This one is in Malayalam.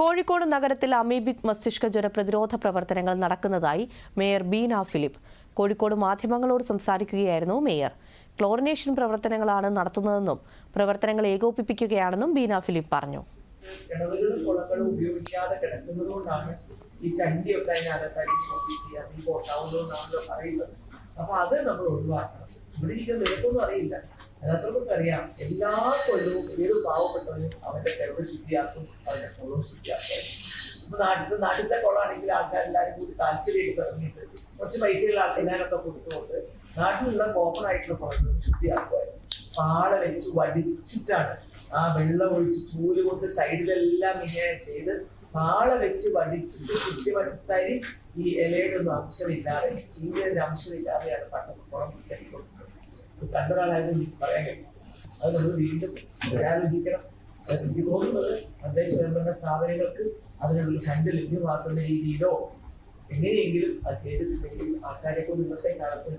കോഴിക്കോട് നഗരത്തിൽ അമീബിക് മസ്തിഷ്ക ജ്വര പ്രതിരോധ പ്രവർത്തനങ്ങൾ നടക്കുന്നതായി മേയർ ബീന ഫിലിപ്പ്. കോഴിക്കോട് മാധ്യമങ്ങളോട് സംസാരിക്കുകയായിരുന്നു മേയർ. ക്ലോറിനേഷൻ പ്രവർത്തനങ്ങളാണ് നടത്തുന്നതെന്നും പ്രവർത്തനങ്ങൾ ഏകോപിപ്പിക്കുകയാണെന്നും ബീന ഫിലിപ്പ് പറഞ്ഞു. ഉപയോഗിക്കാതെ കിടക്കുന്നതുകൊണ്ടാണ് ഈ അപ്പൊ അത് നമ്മൾ ഒഴിവാക്കണം. ഇവിടെ ഇരിക്കുന്ന നിരക്കൊന്നും അറിയില്ല. അറിയാം എല്ലാ കൊല്ലവും ഏത് പാവപ്പെട്ടവനും അവന്റെ കഴിവ് ശുദ്ധിയാക്കും അവന്റെ കുളവും ശുദ്ധിയാക്കും. ഇപ്പൊ നാട്ടിൽ നാട്ടിലത്തെ കുളമാണെങ്കിൽ ആൾക്കാരെല്ലാരും കൂടി താല്പര്യമായിട്ട് ഇറങ്ങിയിട്ട് കുറച്ച് പൈസയുള്ള ആൾക്കാരൊക്കെ കൊടുത്തുകൊണ്ട് നാട്ടിലുള്ള കോമൺ ആയിട്ടുള്ള കുളങ്ങൾ ശുദ്ധിയാക്കുമായിരുന്നു പാട വെച്ച് വടിച്ചിട്ടാണ് ആ വെള്ളം ഒഴിച്ച് ചൂൽ കൊണ്ട് സൈഡിലെല്ലാം ഇങ്ങനെ ചെയ്ത് പാള വെച്ച് വടിച്ചിട്ട് ശുദ്ധി വടിത്തായി ഈ ഇലയുടെ ഒന്നും അംശമില്ലാതെ ചീരയുടെ അംശമില്ലാതെയാണ് എനിക്ക് പറയാൻ കഴിയും. അത് നമ്മൾ വീണ്ടും അത് എനിക്ക് തോന്നുന്നത് തദ്ദേശ സ്വയംഭരണ സ്ഥാപനങ്ങൾക്ക് അതിനുള്ള ഫണ്ട് ലഭ്യമാക്കുന്ന രീതിയിലോ എങ്ങനെയെങ്കിലും അത് ചെയ്തിട്ടുണ്ടെങ്കിൽ ആൾക്കാരെ കൊണ്ട് ഇന്നത്തെ കാലത്ത്